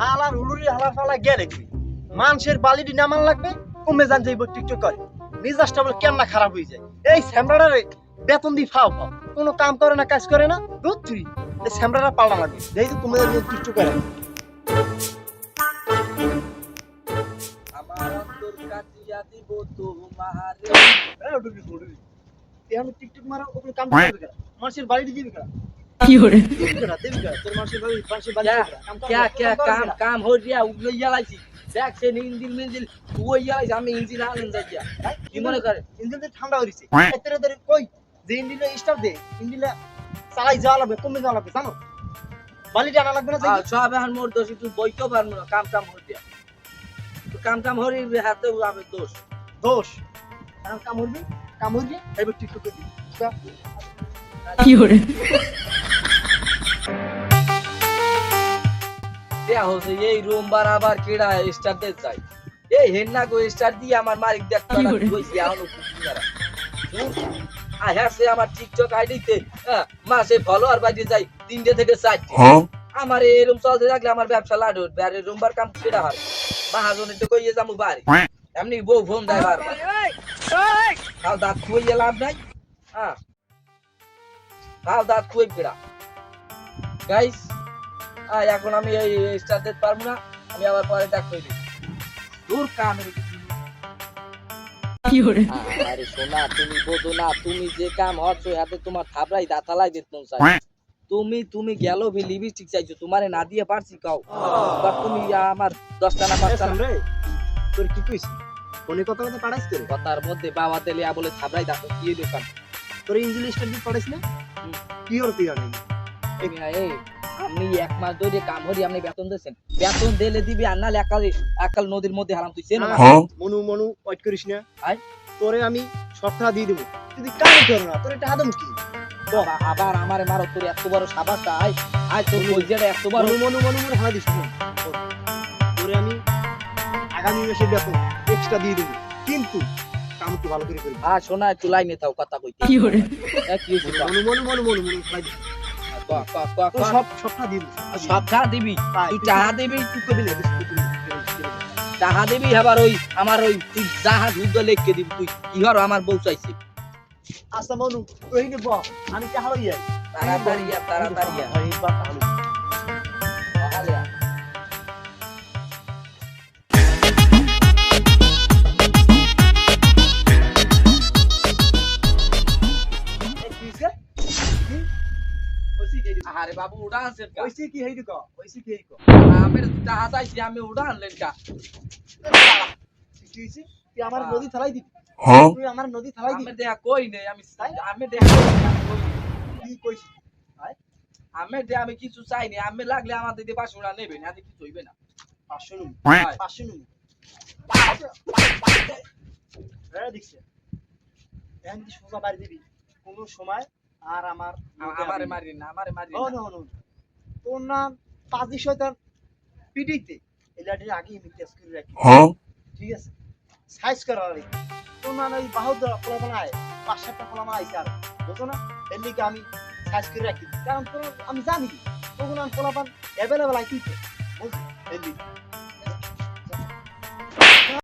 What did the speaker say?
হালার হুলুরি হালার ফালা গেলে কি মানুষের বালিটি নামান লাগবে কমে যান যাইব টিকটক করে। মিজাজটা বলে কেমন খারাপ হয়ে যায়। এই স্যামরাডারে বেতন দি ফাও ফাও। কোনো কাম করে না কাজ করে না। দুধ চুরি। এই স্যামরাডা পাল্টা লাগবে। যেহেতু যাবে টিকটক করে। আমার অন্তর কাটিয়া দিব তোমারে। এখন টিকটক মারা ওগুলো কাম করবে কেন মানুষের বাড়িতে দিবি Fiore. क्या क्या काम काम हो गया उगले याला सी দেখ সে ইঞ্জিন মিঞ্জিল তুই ইয়ালাই আমি ইঞ্জিন আনন্দ দিয়া। কি মনে করে? ইঞ্জিন তো ঠান্ডা হইছে। হ্যাঁ। এতরে ধরে কই? যে ইঞ্জিন স্টার্ট দে ইঞ্জিন চালাই যাওয়া লাগবে কমে যাওয়া লাগবে জানো? বালি টানা লাগবে না সব এখন মোর দোষ তুই বইতে পারব না কাম টাম হই দিয়া কাম টাম হরি হাতে আমি দোষ। দোষ? কাম কাম হরবি? কাম হরবি? এবার ঠিক করে দিবি। কি হরে দেয়া হচ্ছে এই রুম বারাবার কেডা স্টার দে এই হেন্না গো স্টার দিয়ে আমার মালিক দেখ কি কইছি এখন কুকুরা হ্যাঁ সে আমার টিকটক আইডিতে মাসে ফলোয়ার বাইতে যাই তিনটে থেকে চারটে। আমার এরকম চলতে থাকলে আমার ব্যবসা লাড উঠবে আর রুমবার কাম কেডা হয় মাহাজন একটু কইয়ে যাব বাড়ি। এমনি বউ ফোন দেয় বারবার। কাল দাঁত খুইয়ে লাভ নাই? হ্যাঁ। কাল দাঁত খুই কেডা? গাইস আহ, এখন আমি এই স্টার দিতে পারব না আমি আবার পরে ডাক করি দূর আরে সোনা তুমি বোঝো না তুমি যে কাম হচ্ছ হাতে তোমার থাবড়াই দাঁতালাই দিত চাই তুমি তুমি গেল ভি লিপস্টিক চাইছো তোমারে না দিয়ে পারছি কাও বাট তুমি আমার দশটা না পাঁচটা রে তোর কি কইছ? কথা কথা পাঠাইছ তোর কথার মধ্যে বাবা তেলিয়া বলে থাবড়াই কি দোকান তোর দিয়ে না? কি ওর তুই জানি এই আমি এক মাস ধরে কাম করি আপনি বেতন দিয়েছেন। বেতন দিলে দিবি আর নাহলে একাল একাল নদীর মধ্যে হারাম তুই চেনো? না? মনু মনু ওয়েট করিস না। আয়। তোরে আমি সপ্তাহ দিয়ে দেবো। যদি কাম করো না তোর এটা আদম কি? আবার- আবার আমার মারো তোর এত বড় সাবাসটা আয়। আয় তোর কলজেটা এত বড় মনু মনু মনু মনু হানা দিস। তোরে আমি আগামী মাসে বেতন এক্সট্রা দিয়ে দেবো। কিন্তু কাম একটু ভালো করে করবি আর শোনা একটু লাইনে থাও কথা কইতে। কি এ, কি? মনু মনু মনু মনু মনু তোর সব দিয়ে দেবো। তুই। টাকা তুই কবি তুই তুই। টাকা আবার ওই আমার ওই তুই যাহা যুদ্ধ লেখকে দিবি তুই কি হর আমার বউ চাইছে। আচ্ছা মনু তুই আমি ইয়াই তাড়াতাড়ি তাড়াতাড়ি বাবু উড়া আনছেন কা ওইসি কি হেই ক? ওইসি কি হেই ক? আমি তো টাকা চাইছি আমি উড়া আনলেন কা কি হইছে? তুই আমার নদী থালাই দিবি? তুই আমার নদী থালাই আমি দিবি দেখা কই নেই আমি আমি দেখা কই নাই, আমি কই নাই। কি কইছিস আমি দে- আমি কিছু চাইনি আমি লাগলে আমার দিদি পাশে উড়া নেবে না কিছু হইবে না। পাঁচশো নুন। হয়। পাঁচশো নুন। হ্যাঁ দেখছি এখন কি সোজা বাড়ি দিবি? কোনো সময় আর আমার আমারে মারি না আমারে মারি না। নো নো তোর নাম পাঁচি শয়তান পিডিতে এই লাঠির আগে আমি টেস্ট করে রাখি। ঠিক আছে? সাইজ করা আর তোর নাম ওই বাহুদর ফলাফল আয় পাঁচ সাতটা আইছে আর বুঝো না? এর লিগে আমি সাইজ করে রাখি। কারণ তোর আমি জানি তখন আমি ফলাফল অ্যাভেলেবেল আইতিছে বুঝলি? এর লিগে।